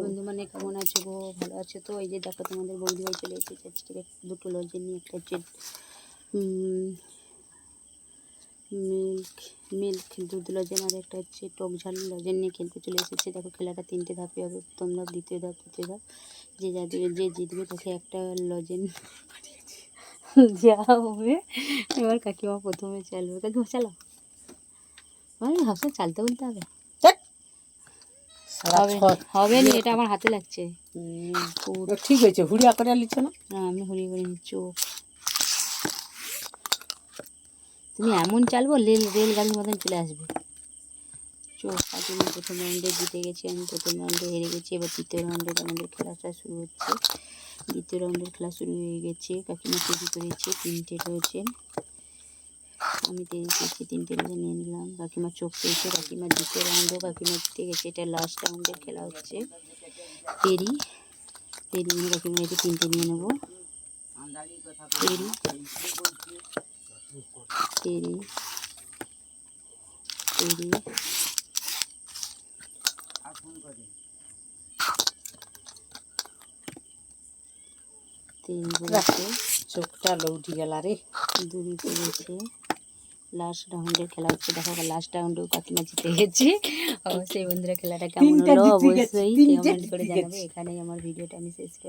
বন্ধু মানে কেমন আছো গো? ভালো আছো তো? এই যে দেখো তোমাদের বৌদি ভাই চলে এসেছে। আজকে দুটো লজেন নিয়ে একটা হচ্ছে মিল্ক মিল্ক দুধ লজেন আর একটা হচ্ছে টক ঝাল লজেন নিয়ে খেলতে চলে এসেছে। দেখো খেলাটা তিনটে ধাপে হবে। প্রথম ধাপ দ্বিতীয় ধাপ তৃতীয় ধাপ। যে যা দিবে যে জিতবে তাকে একটা লজেন যা হবে। এবার কাকিমা প্রথমে চালবে কাকিমা চালাও। ভাই হাসা চালতে বলতে হবে। হবে ছয়- এটা আমার হাতে লাগছে। ঠিক হয়েছে হুড়িয়া করে লিচ্ছ না? না আমি হরিয়ে করে চোখ তুমি এমন চালবো রেল রেলগাড়ির মতন চলে আসবে। চোখ আমি প্রথম রাউন্ডে জিতে গেছি আমি প্রথম রাউন্ডে হেরে গেছি এবার তৃতীয় রাউন্ডে আমাদের খেলাটা শুরু হচ্ছে। দ্বিতীয় রাউন্ডের খেলা শুরু হয়ে গেছে কাকিমা তৈরি করেছে তিনটে রয়েছে। আমি তৈরি করেছি তিনটে রয়েছে নিয়ে নিলাম। কাকিমা চোখ পেয়েছে কাকিমা দ্বিতীয় রাউন্ডেও কাকিমা জিতে গেছে এটা লাস্ট রাউন্ডের খেলা হচ্ছে। পেরি পেরি নিয়ে কাকিমা এটি তিনটে নিয়ে নেব। পেরি পেরি পেরি। তিন বলেছে চোখটা লৌটি গেল রে। দুই বলেছে লাস্ট রাউন্ডের খেলা হচ্ছে। দেখো লাস্ট রাউন্ডেও কাকিমা জিতে গেছে অবশ্যই বন্ধুরা খেলাটা কেমন হলো? অবশ্যই কমেন্ট করে জানাবে। এখানেই আমার ভিডিওটা আমি শেষ করলাম।